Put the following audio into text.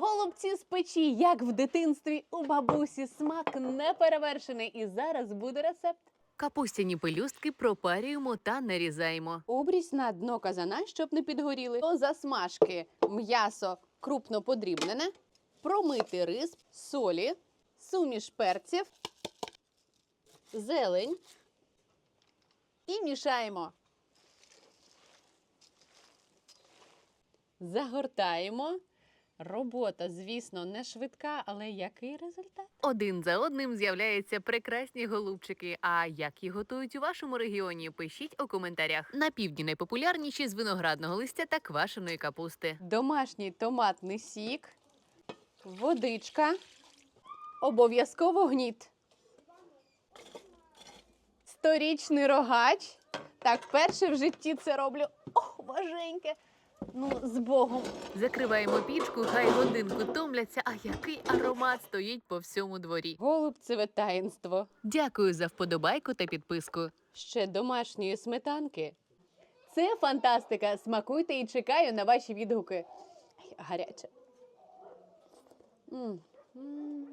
Голубці з печі, як в дитинстві у бабусі, смак неперевершений. І зараз буде рецепт. Капустяні пелюстки пропарюємо та нарізаємо. Обрізь на дно казана, щоб не підгоріли. До засмажки м'ясо крупно подрібнене, промити рис, солі, суміш перців, зелень і мішаємо. Загортаємо. Робота, звісно, не швидка, але який результат? Один за одним з'являються прекрасні голубчики. А як їх готують у вашому регіоні? Пишіть у коментарях. На півдні найпопулярніші з виноградного листя та квашеної капусти. домашній томатний сік, водичка, обов'язково гніт. Сторічний рогач. Так, перше в житті це роблю. Ох, важеньке. Ну, з Богом. Закриваємо пічку, хай годинку томляться. А який аромат стоїть по всьому дворі. Голубцеве таїнство. Дякую за вподобайку та підписку. Ще домашньої сметанки. Це фантастика. Смакуйте і чекаю на ваші відгуки. Ай, Гаряче. М, м.